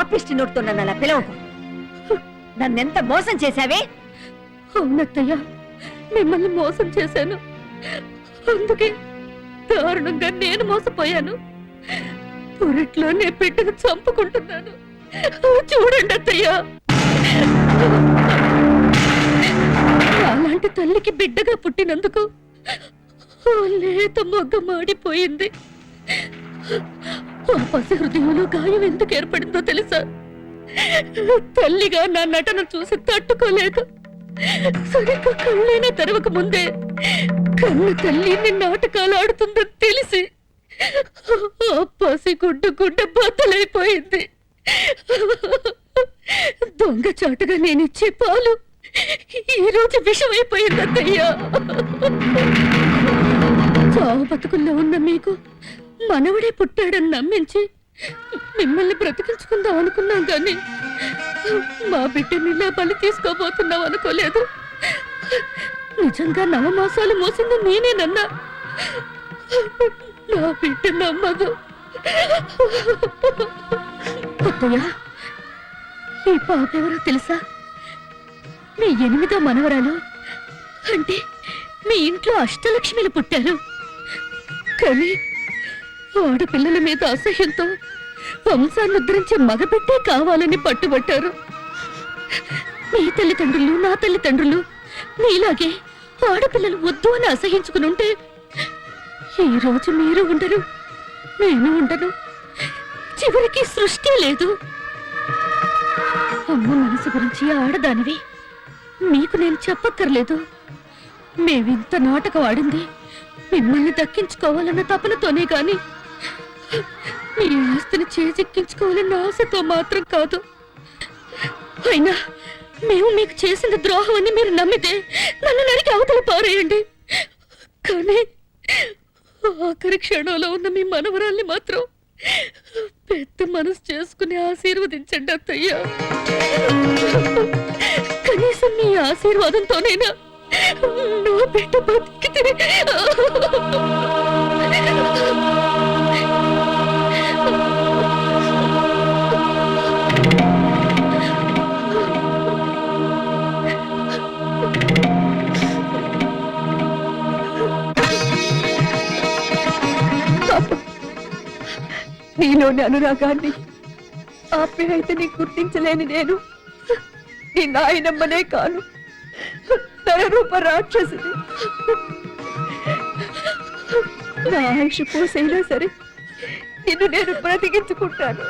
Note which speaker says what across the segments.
Speaker 1: పాపిష్టి నోటితో నన్ను అలా పిలవకు. నన్నెంత మోసం చేశావే?
Speaker 2: అవునత్తయ్య మిమ్మల్ని మోసం చేశాను. అందుకే దారుణంగా నేను మోసపోయాను. పొరట్లో నే పెట్టిన చంపుకుంటున్నాను. చూడండి అత్తయ్య. అలాంటి తల్లికి బిడ్డగా పుట్టినందుకు లేత మొగ్గ మాడిపోయింది. ఆ పసి హృదయంలో గాయం ఎందుకు ఏర్పడిందో తెలుసా? తల్లిగా నా నటన చూసి తట్టుకోలేక సరిగ్గా కళ్ళైనా తెరవక ముందే కన్ను తల్లి నాటకాలు ఆడుతుందని తెలిసి ఆ పసి గుడ్డ గుడ్డ బద్దలైపోయింది. దొంగ చాటుగా నేను ఇచ్చే పాలు ఈ రోజు విషమైపోయింది చావు బతుకుల్లో ఉన్న మీకు మనవడే పుట్టాడని నమ్మించి మిమ్మల్ని బ్రతికించుకుందాం అనుకున్నాం కానీ మా బిడ్డని ఇలా బలి తీసుకోబోతున్నాం అనుకోలేదు. నిజంగా నవమాసాలు మోసింది నేనేనన్నా. నా బిడ్డ నమ్మదు అత్తయ్య ఈ పాప ఎవరో తెలుసా? మీ ఎనిమిదో మనవరాలు. అంటే మీ ఇంట్లో అష్టలక్ష్మిలు పుట్టారు. కానీ ఆడపిల్లల మీద అసహ్యంతో వంశాన్నిద్రించే మగబిడ్డే కావాలని పట్టుబట్టారు. మీ తల్లిదండ్రులు నా తల్లిదండ్రులు మీలాగే ఆడపిల్లలు వద్దు అని అసహించుకుని ఉంటే ఈ రోజు మీరు ఉండరు నేను ఉండను. చివరికి సృష్టి లేదు. అమ్మ మనసు గురించి ఆడదానివి. మీకు నేను చెప్పక్కర్లేదు. మేమింత నాటకం ఆడింది మిమ్మల్ని దక్కించుకోవాలన్న తపనతోనే కానీ మీ ఆస్తిని చేజెక్కించుకోవాలన్న ఆశతో మాత్రం కాదు. అయినా మేము మీకు చేసిన ద్రోహం అని మీరు నమ్మితే నన్ను నరికి అవతల పారేయండి. కానీ ఆఖరి క్షణంలో ఉన్న మీ మనవరాల్ని మాత్రం పెద్ద మనసు చేసుకుని ఆశీర్వదించండి అత్తయ్య. కనీసం మీ ఆశీర్వాదంతోనైనా నా బిడ్డ బతికితే
Speaker 1: నీలోని అనురాగాన్ని ఆప్యాయతని గుర్తించలేని నేను. నీ నాయనమ్మనే కాను. నరరూప రాక్షసుని. నా ఆయుష్ పోసైనా సరే నిన్ను నేను బ్రతికించుకుంటాను.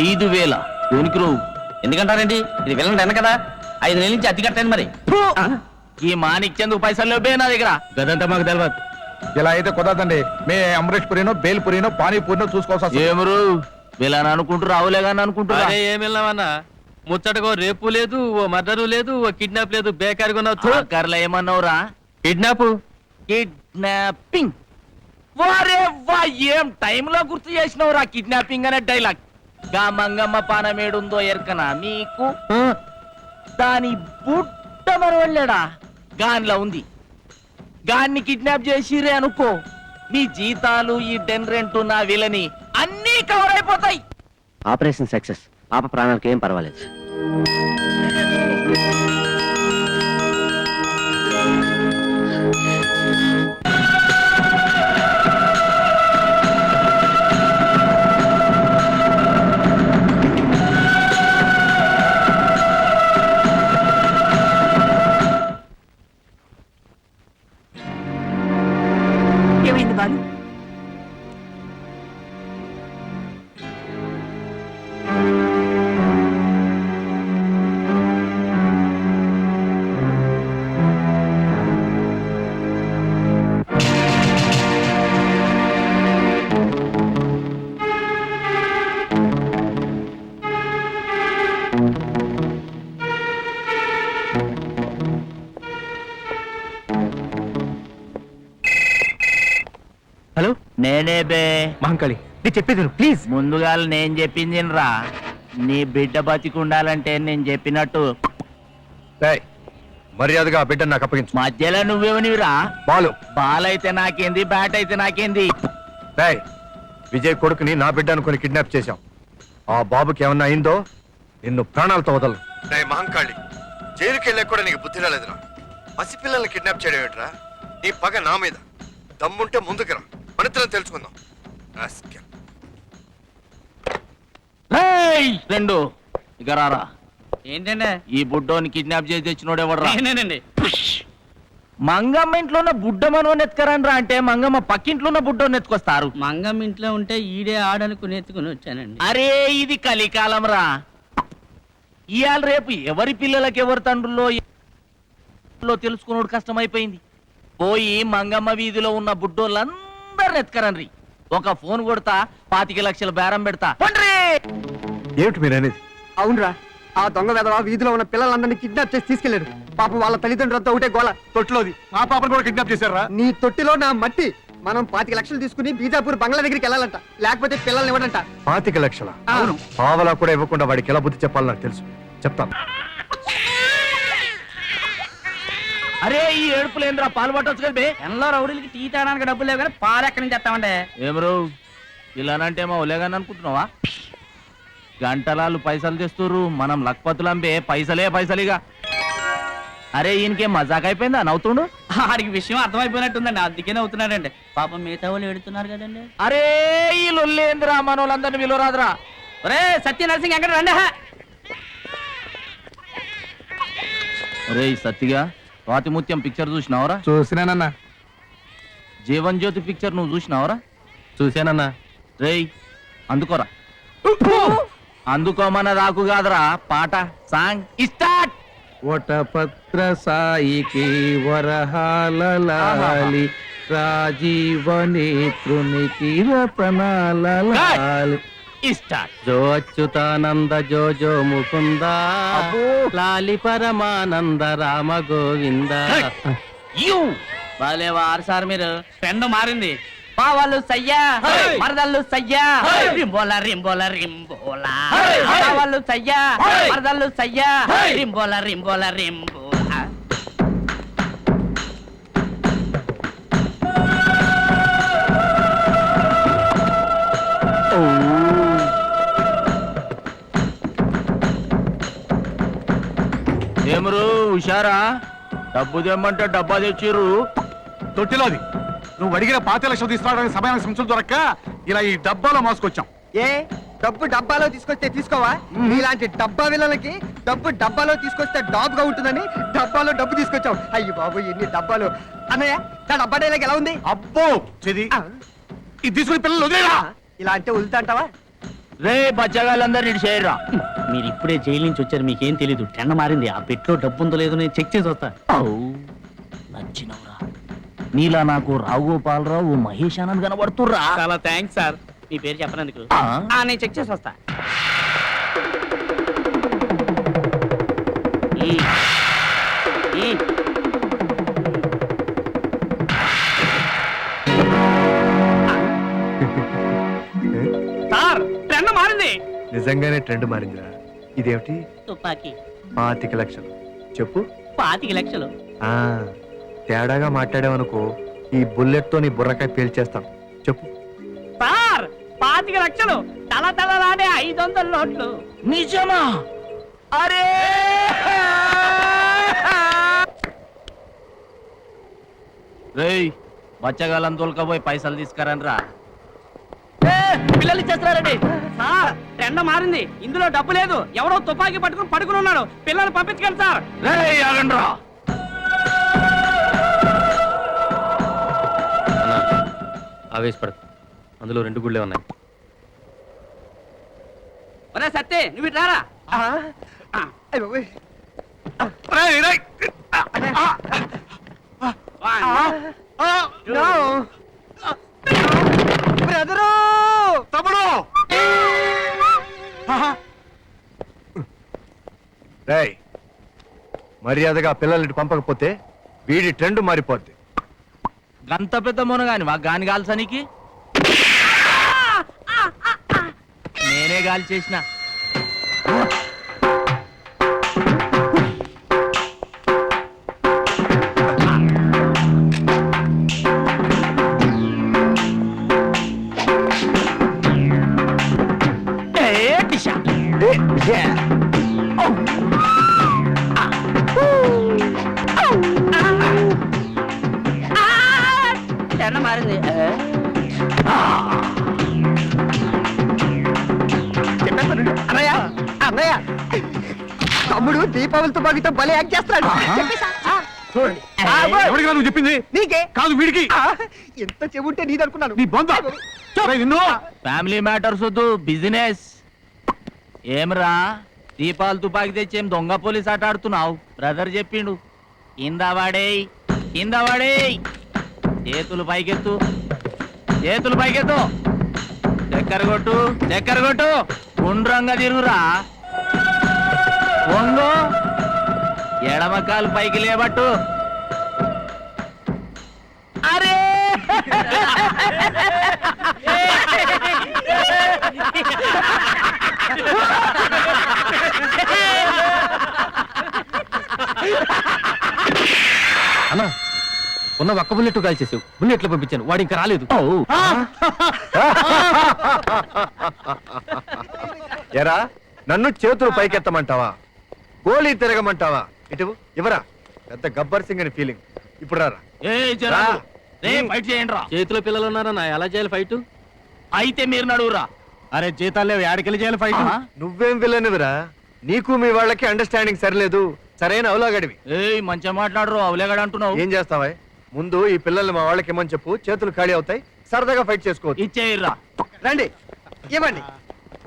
Speaker 3: ఐదు వేల. నువ్వు ఎందుకంటారండి ఇది వెళ్ళండి కదా? ఐదు నెలల నుంచి అతి కట్టండి మరి? ఈ మాణిక్యందుకు పైసలు లేవే నా దగ్గర. గదంతా మాకు తెలియదు
Speaker 4: ఇలా అయితే కుదరదండి. మే అమరేష్ పురినో బేల్ పురినో పానీపూరినో చూసుకోవాల్సి.
Speaker 3: ఏమరు? వీళ్ళని అనుకుంటూ రావులే కానీ అనుకుంటున్నా
Speaker 5: అరే ఏం వెళ్ళామన్నా ముచ్చటకో రేపు లేదు ఓ మర్డరు లేదు ఓ కిడ్నాప్ లేదు బేకారిగా ఉన్నావు
Speaker 3: కర్ల ఏమన్నావురా?
Speaker 5: కిడ్నాప్?
Speaker 3: కిడ్నాపింగ్. వారే వా ఏం టైంలో గుర్తు చేసినవురా కిడ్నాపింగ్ అనే డైలాగ్? గా మంగమ్మ పానమేడుందో ఎరకనా మీకు దాని బుట్ట మరవళ్ళాడా గాన్లా ఉంది. గాన్ని కిడ్నాప్ చేసిరే అనుకో. మీ జీతాలు ఈ డెన్ రెంట్ నా విలని అన్నీ కవర్ అయిపోతాయి.
Speaker 6: Operation success. పాప ప్రాణాలకు ఏం పర్వాలేదు.
Speaker 3: నేనే బే.
Speaker 6: మహంకాళి నేను చెప్పేది ప్లీజ్.
Speaker 3: ముందుగా నేను చెప్పింది రా నీ బిడ్డ బతికుండాలంటే నేను చెప్పినట్టు.
Speaker 4: మర్యాదగా ఆ బిడ్డను నాకు అప్పగించు.
Speaker 3: మధ్యలో నువ్వేమనివిరా?
Speaker 4: బాలు.
Speaker 3: బాల్ అయితే నాకేంది బ్యాట్ అయితే నాకేంది
Speaker 4: విజయ్ కొడుకుని నా బిడ్డ అనుకుని కిడ్నాప్ చేశాం. ఆ బాబుకి ఏమన్నా అయిందో నిన్ను ప్రాణాలతో వదలను. మహంకాళి జైలుకి వెళ్ళా కూడా నీకు బుద్ధి రాలేదురా. పసిపిల్లల్ని కిడ్నాప్ చేయడం ఏంట్రా? నీ పగ నా మీద. దమ్ముంటే ముందుకు రా మనిద్దరం తెలుసుకుందాం. రాస్కెల్.
Speaker 3: రేయ్! రెండు ఇక రారా.
Speaker 5: ఏంటండి?
Speaker 3: ఈ బుడ్డోని కిడ్నాప్ చేసి తెచ్చినోడు ఎవడరా?
Speaker 5: నేనేనండి.
Speaker 3: మంగమ్మ ఇంట్లో ఉన్న బుడ్డ మనోని ఎత్తుకరండ్రా అంటే మంగమ్మ పక్కింట్లో ఉన్న బుడ్డోని ఎత్తుకొస్తారు
Speaker 5: మంగం ఇంట్లో ఉంటే ఈడే ఆడనుకుని ఎత్తుకుని వచ్చానండి.
Speaker 3: అరే ఇది కలికాలం రా. ఇవాళ రేపు ఎవరి పిల్లలకి ఎవరి తండ్రుల్లో లో తెలుసుకున్నాడు కష్టమైపోయింది. పోయి మంగమ్మ వీధిలో ఉన్న బుడ్డోళ్ళందరిని ఎత్తుకరండ్రి ఒక ఫోన్ కొడతా పాతిక లక్షల బేరం పెడతా.
Speaker 4: ఏమిటి మీరు అనేది?
Speaker 7: అవునరా ఆ దొంగ వెధవ వీధిలో ఉన్న పిల్లలందరినీ కిడ్నాప్ చేసి తీసుకెళ్ళాడు పాపం వాళ్ళ తల్లిదండ్రులతో ఒకటే గోల
Speaker 4: తొట్టిలోది. మా పాపను కూడా కిడ్నాప్ చేశారా?
Speaker 7: నీ తొట్టిలో నా మట్టి. మనం పాతిక లక్షలు తీసుకుని బీజాపూర్ బంగ్లా దగ్గరికి వెళ్ళాలంట. లేకపోతే పిల్లల్ని ఇవ్వడంట.
Speaker 4: పాతిక లక్షల?
Speaker 7: అవును.
Speaker 4: పావలా కూడా ఇవ్వకుండా వాడికి ఎలా బుద్ధి చెప్పాలో నాకు తెలుసు. చెప్తాను.
Speaker 3: అరే ఈ ఏడుపులేంద్రా పాలు పట్టొచ్చు కదా
Speaker 5: ఎన్నో రౌడీలకి టీ తాగడానికి డబ్బులు లేవు కానీ పాలు ఎక్కడి నుంచి తెస్తామండి?
Speaker 3: ఏమరు ఇలానంటే మా ఒలేగాని అనుకుంటున్నావా? గంటలాలు పైసలు తెస్తుర్రు మనం లక్పతులంబే పైసలే పైసలిగా. అరే ఈయనకేం మజాక్ అయిపోయిందా? నవ్వుతుండు?
Speaker 5: ఆడికి విషయం అర్థమైపోయినట్టుందండి అందుకే అవుతున్నాడండి పాపం మిగతా వాళ్ళు ఎడుతున్నారు కదండి.
Speaker 3: అరే ఈ లొల్లేంద్రా మనోళ్ళందరినీ విలువరాదురా
Speaker 5: ఒరే సత్య నరసింగ్ ఎక్కడ రండి.
Speaker 3: అరే సత్తిగా. స్వాతిముత్యం పిక్చర్ చూసినావరా?
Speaker 4: చూసినానన్నా.
Speaker 3: జీవన్ జ్యోతి పిక్చర్ నువ్వు చూసినావరా?
Speaker 6: చూశానన్నా
Speaker 3: రేయ్ అందుకోరా. అందుకోమన్న రాకు కాదురా పాట సాంగ్ స్టార్ట్
Speaker 6: వటపత్ర సాయికి వరహాలలాలి రాజీవ నేత్రునికి రతనాలలాలి
Speaker 3: స్టార్ట్
Speaker 6: జో అచ్యుతానంద జో జో ముకుంద లాలి పరమానంద రామ గోవింద.
Speaker 3: యూ.
Speaker 5: భలే వారు సార్ మీరు. పెండ మారింది. పావాలు సయ్యా. మరదళ్ళు సయ్యా. రింబోల రింబోల రింబోల. పావాలు సయ్యా. మరదళ్ళు సయ్యా. రింబోల రింబోల రింబోల
Speaker 3: ఏమరు హుషారా? డబ్బు తెమ్మంటే డబ్బా తెచ్చిర్రు.
Speaker 4: తొట్టిలోది. నువ్వు అడిగిన పాతి లక్షలు తీసుకురావడానికి సమయానికి సంచులు దొరక్క ఇలా ఈ డబ్బాలో మోసుకొచ్చాం.
Speaker 7: ఏ డబ్బు డబ్బాలో తీసుకొస్తే తీసుకోవా? ఇలాంటి డబ్బా విలలకి డబ్బు డబ్బాలో తీసుకొస్తే డాబ్గా ఉంటుందని డబ్బాలో డబ్బు తీసుకొచ్చావు అయ్యి బాబు ఎన్ని డబ్బాలు? అన్నయ్య నా డబ్బా డైలాగ్ ఎలా ఉంది?
Speaker 4: అబ్బో చెది. ఇది తీసుకుని పిల్లలు వదిలేరా?
Speaker 7: ఇలా అంటే ఉల్తా అంటావా?
Speaker 3: రే బచ్చగాళ్ళందరినీ ఇటు చేయరా
Speaker 5: మీరు ఇప్పుడే జైలు నుంచి వచ్చారు మీకేం తెలీదు. టెండ మారింది. ఆ పెట్లో డబ్బు ఉందో లేదో నేను చెక్ చేసి వస్తా.
Speaker 3: నచ్చినవురా. నీలా నాకు రావుగోపాలరావు మహేష్ ఆనంద్ కనబడుతుర్రా.
Speaker 5: చాలా థ్యాంక్స్ సార్. మీ పేరు చెప్పనందుకు.
Speaker 3: ఆ?
Speaker 5: నేను చెక్ చేసి వస్తా. ఉమ్.
Speaker 4: నిజంగానే ట్రెండ్ మారిందిరా. ఇదేమిటి?
Speaker 5: తుపాకీ.
Speaker 4: పాతిక లక్షలు. చెప్పు.
Speaker 5: పాతిక లక్షలు?
Speaker 4: ఆ తేడాగా మాట్లాడావనుకో ఈ బుల్లెట్తో నీ బుర్రకాయ పేల్చేస్తాం చెప్పు.
Speaker 5: సార్ పాతిక లక్షలు. తల తలలాడే ఐదు వందల నోట్లు.
Speaker 3: నిజమా? అరే! రేయ్ బచ్చగాళ్ళని తోలుకపోయి పైసలు తీసుకురండి రా పిల్లలు ఇచ్చేస్తున్నారండి
Speaker 5: సార్ రెండ మారింది. ఇందులో డబ్బు లేదు. ఎవరో తుపాకీ పట్టుకుని పడుకుని ఉన్నాడు. పిల్లలు పంపించగలరు సార్.
Speaker 6: ఆవేశపడదు అందులో రెండు గుళ్ళే ఉన్నాయి.
Speaker 5: ఒరే సత్తే నువ్వు ఇటు రారా?
Speaker 7: ఆ, అయ్ బాబోయ్. బ్రదరు!
Speaker 4: తమ్ముడు! రేయ్ మర్యాదగా పిల్లల్ని పంపకపోతే వీడి ట్రెండ్ మారిపోద్ది.
Speaker 3: గంత పెద్ద మునగాని మా గాని కాల్సనికి నేనే గాలి చేసిన
Speaker 5: మారింది
Speaker 7: అన్నయ్య అన్నయ్య తమ్ముడు దీపావళి తుపాకీతో భలే యాక్ట్ చేస్తాడు చెప్పేసా? ఆ, చూడండి ఆ, ఓయ్,
Speaker 4: ఎవరికి నువ్వు చెప్పింది
Speaker 7: నీకే
Speaker 4: కాదు వీడికి
Speaker 7: ఆ, ఎంత చెబుంటే నీది అనుకున్నాను
Speaker 4: నీ బొంద నిన్ను
Speaker 3: ఫ్యామిలీ మ్యాటర్స్ వద్దు బిజినెస్ ఏమరా? దీపాలు తుపాకి తెచ్చి ఏం దొంగ పోలీస్ ఆట ఆడుతున్నావు? బ్రదర్ చెప్పిండు. ఇందవాడే ఇందవాడే చేతులు పైకెత్తు. చేతులు పైకెత్తు. చక్కెర కొట్టు చక్కెర కొట్టు. గుండ్రంగా తిరుగురా. వంగు ఎడమకాలు పైకి లేబట్టు. అరే
Speaker 6: అన్నా ఉన్న ఒక్క బుల్లెట్ కాల్చేసావు బుల్లెట్లు పంపించాను. వాడు ఇంకా రాలేదు.
Speaker 4: ఎరా నన్ను చేతులు పైకెత్తమంటావా? గోళీ తిరగమంటావా? ఇటు ఇవరా పెద్ద గబ్బర్ సింగ్ అని ఫీలింగ్ ఇప్పుడు రారా.
Speaker 3: ఏ
Speaker 6: చేతిలో పిల్లలు ఉన్నారన్నా ఎలా చేయాలి ఫైట్?
Speaker 3: అయితే మీరు నడువురా.
Speaker 4: అరే జీతాలు ఏడకెళ్ళి చేయాలి
Speaker 3: ఫైట్?
Speaker 4: నువ్వేం విలనివిరా? నీకు మీ వాళ్ళకి అండర్స్టాండింగ్ సరిలేదు. సరైన అవలాగడివి.
Speaker 3: ఏయ్ మంచిగా మాట్లాడరు. అవలేగాడు అంటున్నావు.
Speaker 4: ఏం చేస్తావా? ముందు ఈ పిల్లల్ని మా వాళ్ళకి ఇమ్మని చెప్పు. చేతులు ఖాళీ అవుతాయి. సరదాగా ఫైట్ చేసుకోవచ్చు.
Speaker 3: ఇచ్చేయర్రా.
Speaker 7: రండి. ఇవ్వండి.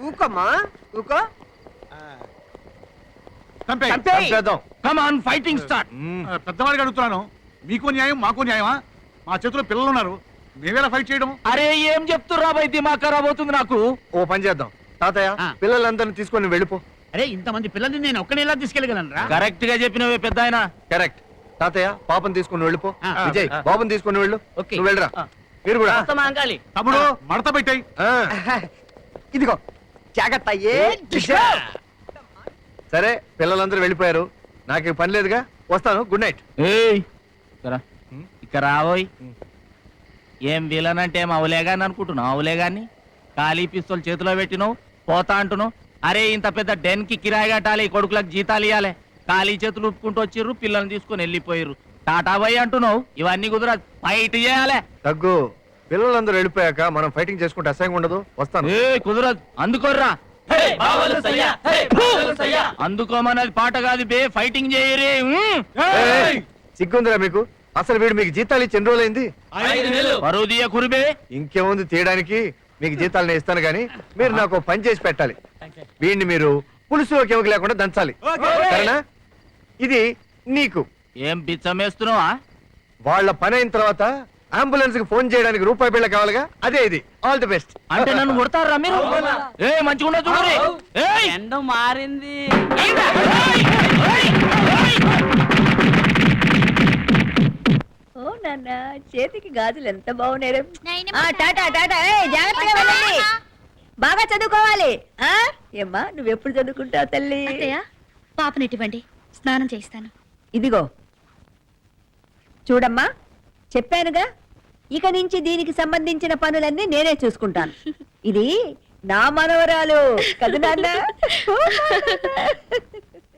Speaker 7: ఊకోమ్మా. ఊకో.
Speaker 4: చంపేద్దాం.
Speaker 3: Fighting start.
Speaker 8: పెద్దవాడికి అడుగుతున్నాను. మీకు న్యాయం మాకు న్యాయమా? మా చేతిలో పిల్లలు ఉన్నారు. మేమేలా ఫైట్ చేయడం?
Speaker 3: అరే ఏం చెప్తుర్రా బై దిమాగ్ ఖరాబ్ అవుతుంది నాకు.
Speaker 4: ఓ పని చేద్దాం. తాతయ్య. పిల్లలందరినీ తీసుకొని వెళ్ళిపో.
Speaker 5: అరే ఇంతమంది పిల్లల్ని నేను ఒక్కనేలా తీసుకెళ్ళగలను
Speaker 3: కరెక్ట్గా చెప్పినవే పెద్ద ఆయన
Speaker 4: కరెక్ట్ తాతయ్య పాపని తీసుకొని వెళ్ళిపో.
Speaker 5: ఆ.
Speaker 4: విజయ్. బాబుని తీసుకొని వెళ్ళు.
Speaker 5: ఓకే.
Speaker 4: నువ్వు వెళ్ళరా? మీరు కూడా.
Speaker 5: అంకాలి
Speaker 8: తమ్ముడు మడత పెట్టాయి.
Speaker 4: ఆ.
Speaker 7: ఇదిగో జాగ్రత్త ఏ
Speaker 4: సరే పిల్లలందరూ వెళ్ళిపోయారు. నాకు ఇక పని లేదుగా. వస్తాను. గుడ్ నైట్
Speaker 3: ఏయ్ ఇక్కడ రాబోయ్
Speaker 4: హ్మ్.
Speaker 3: ఏం విలన్ అంటే ఏం అవలేగాని అనుకుంటున్నావు? అవలేగాని ఖాళీ పిస్తోల్ చేతిలో పెట్టినావు పోతా అంటున్నావు? అరే ఇంత పెద్ద డెన్కి కిరాయి కట్టాలి కొడుకులకు జీతాలు ఇవ్వాలి ఖాళీ చేతులు ఉప్పుకుంటూ వచ్చిర్రు పిల్లల్ని తీసుకొని వెళ్ళిపోయారు టాటా బై అంటున్నావు ఇవన్నీ కుదరదు. ఫైట్ చేయాలి.
Speaker 4: తగ్గు. పిల్లలందరూ వెళ్ళిపోయాక మనం ఫైటింగ్ చేసుకుంటే అసహ్యంగా ఉండదు. వస్తాను.
Speaker 3: ఏ కుదరదు. అందుకోర్రా. అందుకోమన్నది పాట కాదు బే ఫైటింగ్ చేయరే
Speaker 4: సిగ్గుందిరా మీకు? అసలు వీడు మీకు జీతాలు ఇచ్చి ఎన్ని రోజులైంది?
Speaker 3: పరువు తీయ కురిబే
Speaker 4: ఇంకేముంది తీయడానికి? మీకు జీతాలు నేను ఇస్తాను కానీ మీరు నాకు పని చేసి పెట్టాలి. వీడిని మీరు పులుసులో కెమికి లేకుండా దంచాలి. సరేనా? ఇది నీకు.
Speaker 3: ఏం బిచ్చమేస్తున్నావా
Speaker 4: వాళ్ళ పని అయిన తర్వాత అంబులెన్స్కి ఫోన్ చేయడానికి రూపాయి బిళ్ళ కావాలిగా? అదే ఇది. All the best.
Speaker 3: అంటే నన్ను కొడతారా మీరు? ఏ మంచిగా చూడండి ఏయ్!
Speaker 5: ఎండ మారింది.
Speaker 1: ఓ నాన్న చేతికి గాజులు ఎంత బాగున్నాయి. టాటా టాటా ఏయ్, జాగ్రత్తగా వెళ్ళండి. బాగా చదువుకోవాలి. ఆ? ఏమ్మా నువ్వెప్పుడు చదువుకుంటావు తల్లి?
Speaker 2: అత్తయ్య పాపనిటివ్వండి స్నానం చేయిస్తాను.
Speaker 1: ఇదిగో. చూడమ్మా చెప్పానుగా ఇక నుంచి దీనికి సంబంధించిన పనులన్నీ నేనే చూసుకుంటాను. ఇది నా మనవరాలు కదా నాన్న?